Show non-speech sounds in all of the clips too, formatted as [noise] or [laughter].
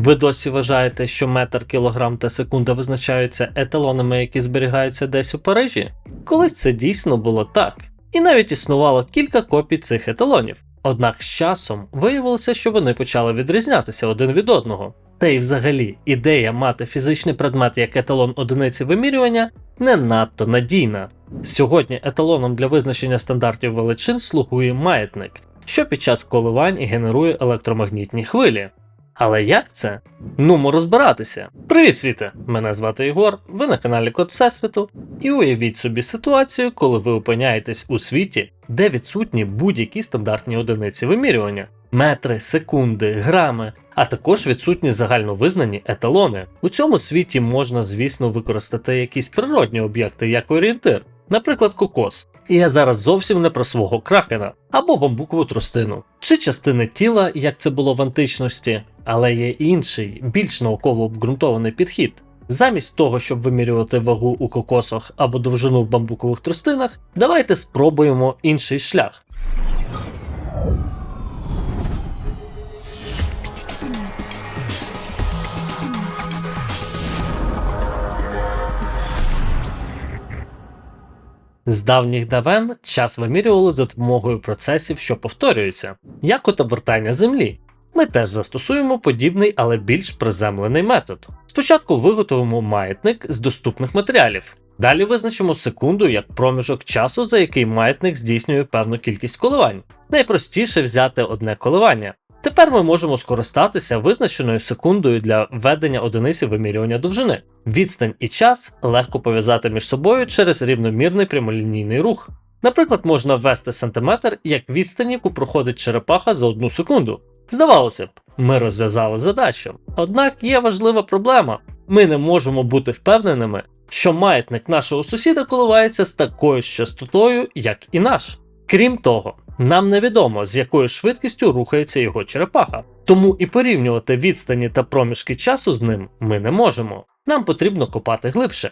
Ви досі вважаєте, що метр кілограм та секунда визначаються еталонами, які зберігаються десь у Парижі? Колись це дійсно було так, і навіть існувало кілька копій цих еталонів. Однак з часом виявилося, що вони почали відрізнятися один від одного. Та й взагалі ідея мати фізичний предмет як еталон одиниці вимірювання не надто надійна. Сьогодні еталоном для визначення стандартів величин слугує маятник, що під час коливань генерує електромагнітні хвилі. Але як це? Нумо розбиратися. Привіт, світе! Мене звати Ігор, ви на каналі Код Всесвіту, і уявіть собі ситуацію, коли ви опиняєтесь у світі, де відсутні будь-які стандартні одиниці вимірювання метри, секунди, грами, а також відсутні загальновизнані еталони. У цьому світі можна, звісно, використати якісь природні об'єкти як орієнтир, наприклад, кокос. І я зараз зовсім не про свого кракена або бамбукову тростину, чи частини тіла, як це було в античності, але є інший, більш науково обґрунтований підхід. Замість того, щоб вимірювати вагу у кокосах або довжину в бамбукових тростинах, давайте спробуємо інший шлях. З давніх давен час вимірювали за допомогою процесів, що повторюються, як от обертання Землі. Ми теж застосуємо подібний, але більш приземлений метод. Спочатку виготовимо маятник з доступних матеріалів. Далі визначимо секунду як проміжок часу, за який маятник здійснює певну кількість коливань. Найпростіше взяти одне коливання. Тепер ми можемо скористатися визначеною секундою для введення одиниці вимірювання довжини. Відстань і час легко пов'язати між собою через рівномірний прямолінійний рух. Наприклад, можна ввести сантиметр як відстань, яку проходить черепаха за одну секунду. Здавалося б, ми розв'язали задачу. Однак є важлива проблема: ми не можемо бути впевненими, що маятник нашого сусіда коливається з такою ж частотою, як і наш. Крім того, нам невідомо, з якою швидкістю рухається його черепаха, тому і порівнювати відстані та проміжки часу з ним ми не можемо. Нам потрібно копати глибше.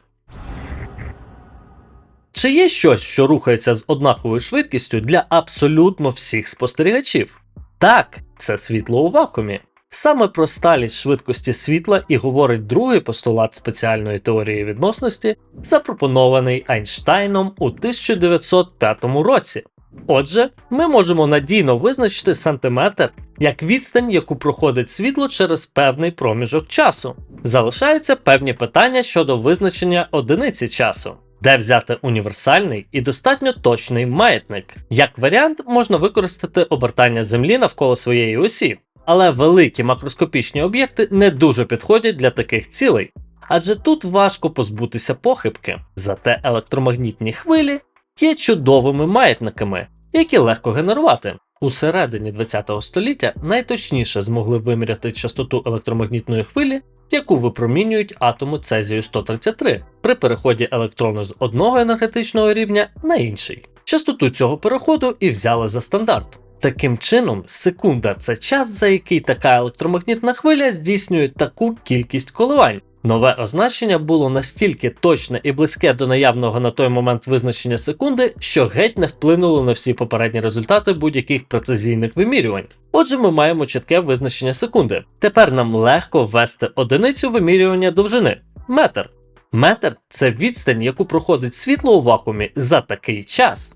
Чи є щось, що рухається з однаковою швидкістю для абсолютно всіх спостерігачів? Так, це світло у вакуумі. Саме про сталість швидкості світла і говорить другий постулат спеціальної теорії відносності, запропонований Айнштайном у 1905 році. Отже, ми можемо надійно визначити сантиметр як відстань, яку проходить світло через певний проміжок часу. Залишаються певні питання щодо визначення одиниці часу. Де взяти універсальний і достатньо точний маятник? Як варіант, можна використати обертання Землі навколо своєї осі, але великі макроскопічні об'єкти не дуже підходять для таких цілей, адже тут важко позбутися похибки, зате електромагнітні хвилі є чудовими маятниками, які легко генерувати. У середині ХХ століття найточніше змогли виміряти частоту електромагнітної хвилі, яку випромінюють атоми цезію 133 при переході електрону з одного енергетичного рівня на інший. Частоту цього переходу і взяли за стандарт. Таким чином, секунда це час, за який така електромагнітна хвиля здійснює таку кількість коливань. Нове означення було настільки точне і близьке до наявного на той момент визначення секунди, що геть не вплинуло на всі попередні результати будь-яких прецизійних вимірювань. Отже, ми маємо чітке визначення секунди. Тепер нам легко ввести одиницю вимірювання довжини метр. Метр це відстань, яку проходить світло у вакуумі за такий час.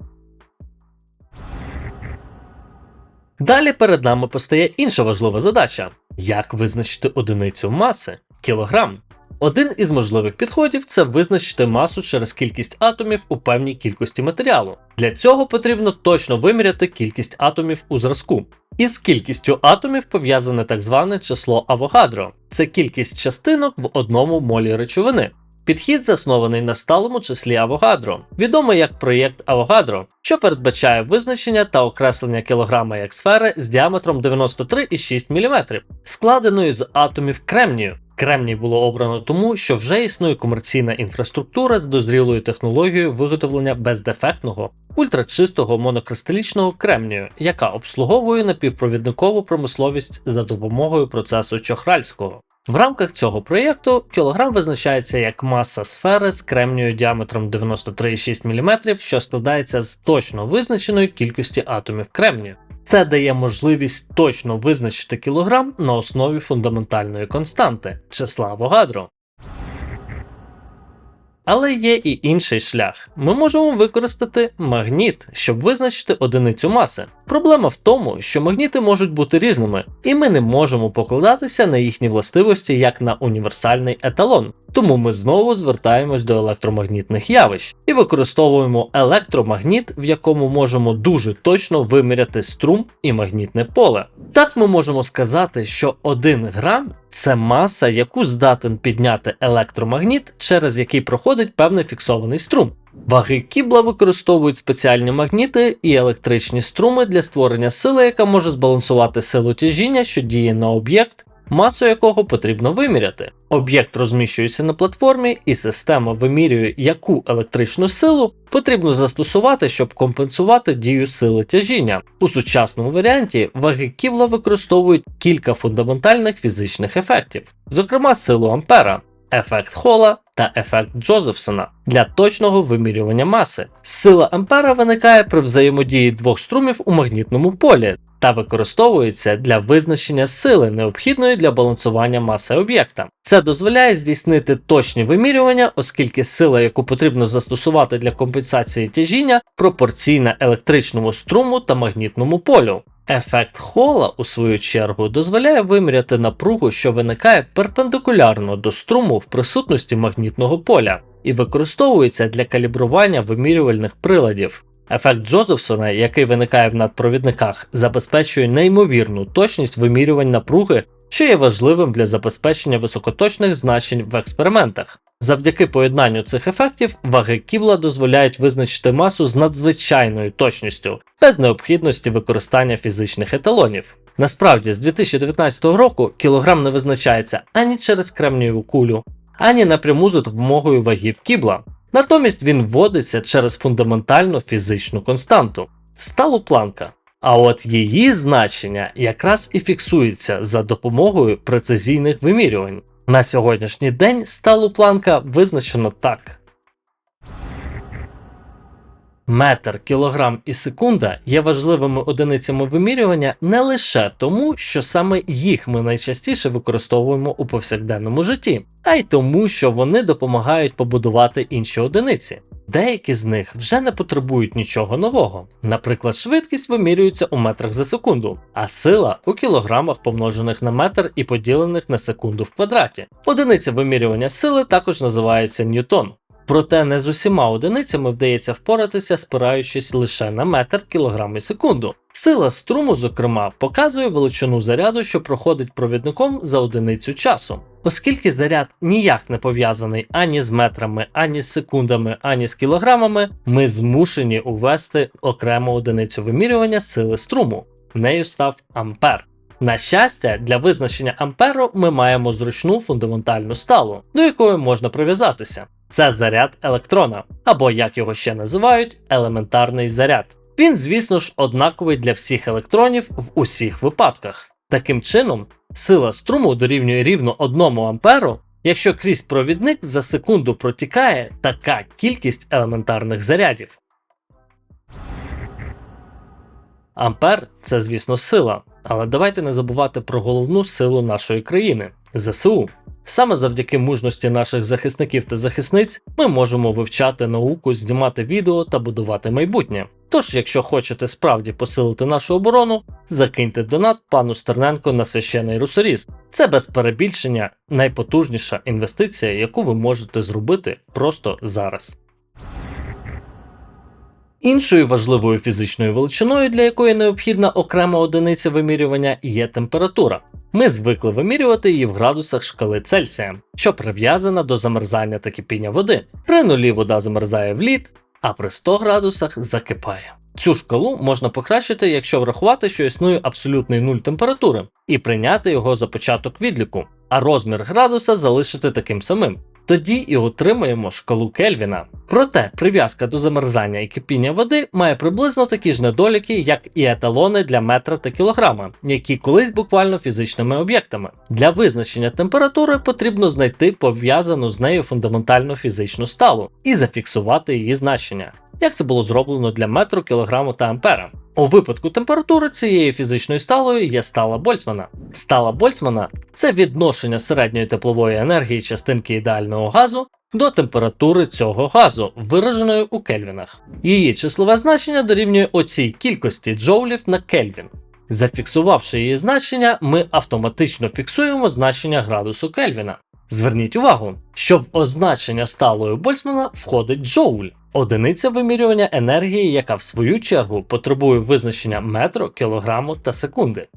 Далі перед нами постає інша важлива задача: як визначити одиницю маси кілограм. Один із можливих підходів це визначити масу через кількість атомів у певній кількості матеріалу. Для цього потрібно точно виміряти кількість атомів у зразку. Із кількістю атомів пов'язане так зване число Авогадро це кількість частинок в одному молі речовини. Підхід заснований на сталому числі Авогадро, відомий як проєкт Авогадро, що передбачає визначення та окреслення кілограма як сфери з діаметром 93,6 мм, складеної з атомів кремнію. Кремній було обрано тому, що вже існує комерційна інфраструктура з дозрілою технологією виготовлення бездефектного, ультрачистого монокристалічного кремнію, яка обслуговує напівпровідникову промисловість за допомогою процесу Чохральського. В рамках цього проєкту кілограм визначається як маса сфери з кремнію діаметром 93,6 мм, що складається з точно визначеної кількості атомів кремнію. Це дає можливість точно визначити кілограм на основі фундаментальної константи числа Авогадро. Але є і інший шлях. Ми можемо використати магніт, щоб визначити одиницю маси. Проблема в тому, що магніти можуть бути різними, і ми не можемо покладатися на їхні властивості як на універсальний еталон. Тому ми знову звертаємось до електромагнітних явищ і використовуємо електромагніт, в якому можемо дуже точно виміряти струм і магнітне поле. Так ми можемо сказати, що 1 грам це маса, яку здатен підняти електромагніт, через який проходить певний фіксований струм. Ваги Кібла використовують спеціальні магніти і електричні струми для створення сили, яка може збалансувати силу тяжіння, що діє на об'єкт, масу якого потрібно виміряти. Об'єкт розміщується на платформі, і система вимірює, яку електричну силу потрібно застосувати, щоб компенсувати дію сили тяжіння. У сучасному варіанті ваги Ківла використовують кілька фундаментальних фізичних ефектів, зокрема силу Ампера. Ефект Хола та ефект Джозефсона для точного вимірювання маси. Сила Ампера виникає при взаємодії двох струмів у магнітному полі та використовується для визначення сили, необхідної для балансування маси об'єкта. Це дозволяє здійснити точні вимірювання, оскільки сила, яку потрібно застосувати для компенсації тяжіння, пропорційна електричному струму та магнітному полю. Ефект Хола, у свою чергу, дозволяє виміряти напругу, що виникає перпендикулярно до струму в присутності магнітного поля, і використовується для калібрування вимірювальних приладів. Ефект Джозефсона, який виникає в надпровідниках, забезпечує неймовірну точність вимірювань напруги, що є важливим для забезпечення високоточних значень в експериментах. Завдяки поєднанню цих ефектів ваги Кібла дозволяють визначити масу з надзвичайною точністю, без необхідності використання фізичних еталонів. Насправді, з 2019 року кілограм не визначається ані через кремнієву кулю, ані напряму за допомогою вагів Кібла. Натомість він вводиться через фундаментальну фізичну константу сталу планка. А от її значення якраз і фіксується за допомогою прецизійних вимірювань. На сьогоднішній день сталу планка визначено так. Метр, кілограм і секунда є важливими одиницями вимірювання не лише тому, що саме їх ми найчастіше використовуємо у повсякденному житті, а й тому, що вони допомагають побудувати інші одиниці. Деякі з них вже не потребують нічого нового. Наприклад, швидкість вимірюється у метрах за секунду, а сила у кілограмах помножених на метр і поділених на секунду в квадраті. Одиниця вимірювання сили також називається ньютон. Проте не з усіма одиницями вдається впоратися, спираючись лише на метр кілограм і секунду. Сила струму, зокрема, показує величину заряду, що проходить провідником за одиницю часу. Оскільки заряд ніяк не пов'язаний ані з метрами, ані з секундами, ані з кілограмами, ми змушені увести окрему одиницю вимірювання сили струму. Нею став ампер. На щастя, для визначення амперу ми маємо зручну фундаментальну сталу, до якої можна прив'язатися. Це заряд електрона, або як його ще називають, елементарний заряд. Він, звісно ж, однаковий для всіх електронів в усіх випадках. Таким чином, сила струму дорівнює рівно 1 амперу, якщо крізь провідник за секунду протікає така кількість елементарних зарядів. Ампер це, звісно, сила, але давайте не забувати про головну силу нашої країни ЗСУ. Саме завдяки мужності наших захисників та захисниць ми можемо вивчати науку, знімати відео та будувати майбутнє. Тож, якщо хочете справді посилити нашу оборону, закиньте донат пану Стерненко на священий русоріст. Це без перебільшення найпотужніша інвестиція, яку ви можете зробити просто зараз. Іншою важливою фізичною величиною, для якої необхідна окрема одиниця вимірювання, є температура. Ми звикли вимірювати її в градусах шкали Цельсія, що прив'язана до замерзання та кипіння води. При нулі вода замерзає в лід, а при 100 градусах закипає. Цю шкалу можна покращити, якщо врахувати, що існує абсолютний нуль температури, і прийняти його за початок відліку, а розмір градуса залишити таким самим. Тоді і отримаємо шкалу Кельвіна. Проте прив'язка до замерзання і кипіння води має приблизно такі ж недоліки, як і еталони для метра та кілограма, які колись буквально фізичними об'єктами. Для визначення температури потрібно знайти пов'язану з нею фундаментальну фізичну сталу і зафіксувати її значення. Як це було зроблено для метру, кілограму та ампера. У випадку температури цієї фізичної сталою є стала Больцмана. Стала Больцмана це відношення середньої теплової енергії частинки ідеального газу до температури цього газу, вираженої у кельвінах. Її числове значення дорівнює оцій кількості джоулів на кельвін. Зафіксувавши її значення, ми автоматично фіксуємо значення градусу Кельвіна. Зверніть увагу, що в означення сталої Больцмана входить джоуль, одиниця вимірювання енергії, яка в свою чергу потребує визначення метру, кілограму та секунди.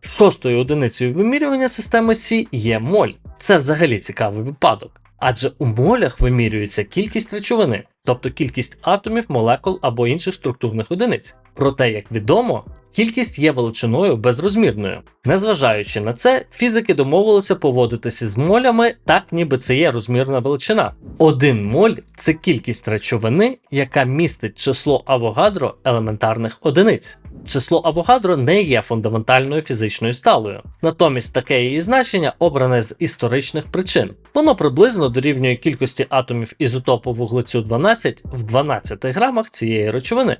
Шостою одиницею вимірювання системи Сі є моль. Це взагалі цікавий випадок. Адже у молях вимірюється кількість речовини, тобто кількість атомів, молекул або інших структурних одиниць. Проте, як відомо, кількість є величиною безрозмірною. Незважаючи на це, фізики домовилися поводитися з молями так, ніби це є розмірна величина. Один моль це кількість речовини, яка містить число Авогадро елементарних одиниць. Число Авогадро не є фундаментальною фізичною сталою, натомість таке її значення обране з історичних причин. Воно приблизно дорівнює кількості атомів ізотопу вуглецю 12 в 12 грамах цієї речовини.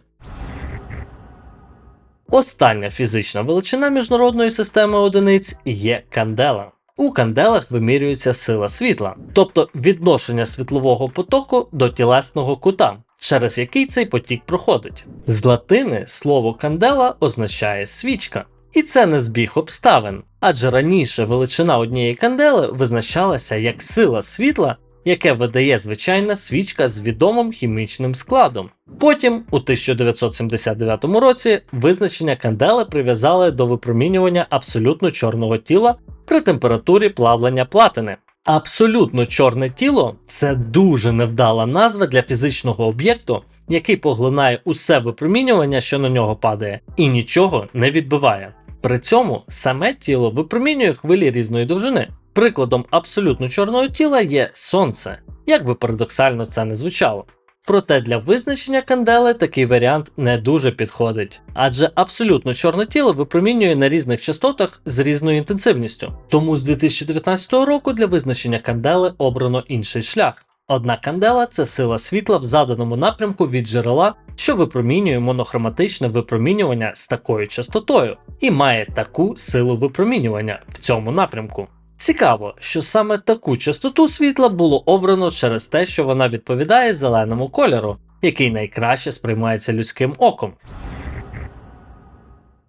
Остання фізична величина міжнародної системи одиниць є кандела. У канделах вимірюється сила світла, тобто відношення світлового потоку до тілесного кута, через який цей потік проходить. З латини слово кандела означає свічка. І це не збіг обставин, адже раніше величина однієї кандели визначалася як сила світла, яке видає звичайна свічка з відомим хімічним складом. Потім, у 1979 році, визначення кандели прив'язали до випромінювання абсолютно чорного тіла при температурі плавлення платини. Абсолютно чорне тіло це дуже невдала назва для фізичного об'єкту, який поглинає усе випромінювання, що на нього падає, і нічого не відбиває. При цьому саме тіло випромінює хвилі різної довжини. Прикладом абсолютно чорного тіла є сонце, як би парадоксально це не звучало. Проте для визначення кандели такий варіант не дуже підходить, адже абсолютно чорне тіло випромінює на різних частотах з різною інтенсивністю. Тому з 2019 року для визначення кандели обрано інший шлях. Одна кандела це сила світла в заданому напрямку від джерела, що випромінює монохроматичне випромінювання з такою частотою, і має таку силу випромінювання в цьому напрямку. Цікаво, що саме таку частоту світла було обрано через те, що вона відповідає зеленому кольору, який найкраще сприймається людським оком.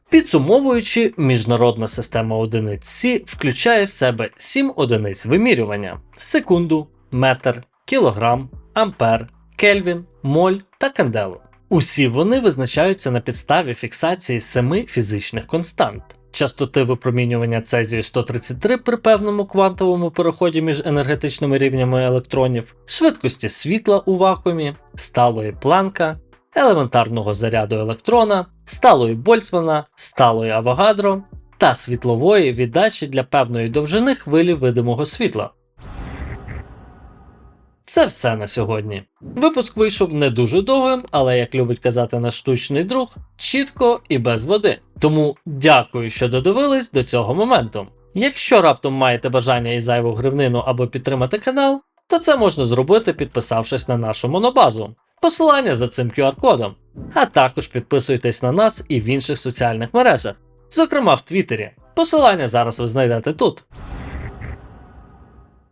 Підсумовуючи, міжнародна система одиниць Сі включає в себе 7 одиниць вимірювання: секунду, метр, кілограм, ампер, кельвін, моль та канделу. Усі вони визначаються на підставі фіксації семи фізичних констант. Частоти випромінювання цезію 133 при певному квантовому переході між енергетичними рівнями електронів, швидкості світла у вакуумі, сталої планка, елементарного заряду електрона, сталої Больцмана, сталої Авогадро та світлової віддачі для певної довжини хвилі видимого світла. Це все на сьогодні. Випуск вийшов не дуже довгим, але, як любить казати наш штучний друг, чітко і без води. Тому дякую, що додивились до цього моменту. Якщо раптом маєте бажання і зайву гривнину або підтримати канал, то це можна зробити, підписавшись на нашу монобазу. Посилання за цим QR-кодом. А також підписуйтесь на нас і в інших соціальних мережах, зокрема в Твіттері. Посилання зараз ви знайдете тут.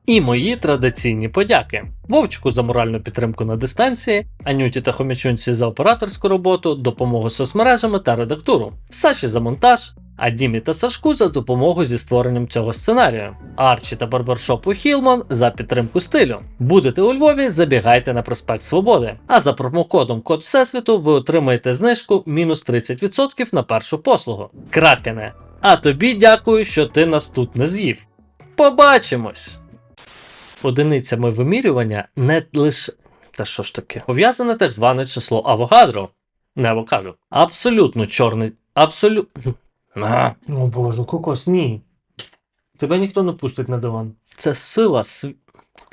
І мої традиційні подяки: Вовчику за моральну підтримку на дистанції, Анюті та Хомячунці за операторську роботу, допомогу з соцмережами та редактуру, Саші за монтаж, а Дімі та Сашку за допомогу зі створенням цього сценарію, Арчі та барбершопу Хілман за підтримку стилю. Будете у Львові, забігайте на проспект Свободи. А за промокодом Код Всесвіту ви отримаєте знижку мінус 30% на першу послугу. Кракене! А тобі дякую, що ти нас тут не з'їв. Побачимось! Одиницями вимірювання не лише. Та що ж таке? Пов'язане так зване число Авогадро. Не авокадо. Абсолютно чорний. Абсолютно. [clears throat] О боже, кокос, ні. Тебе ніхто не пустить на диван. Це сила св...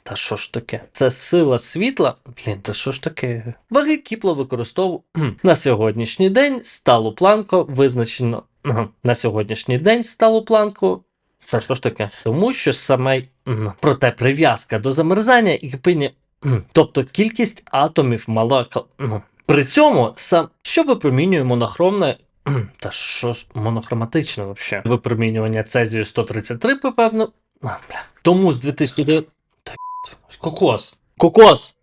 Та що ж таке? Це сила світла. Блін, та що ж таке? Ваги Кіпла використовує [clears throat] на сьогоднішній день сталу планку визначено. [clears throat] На сьогоднішній день сталу планку це що ж таке? Тому що саме проте прив'язка до замерзання і кипіння Тобто кількість атомів мала. При цьому сам що випромінює монохромне. Та що ж монохроматичне вообще? Випромінювання цезію 133, певно. Тому з 2009... Та кокос. Кокос!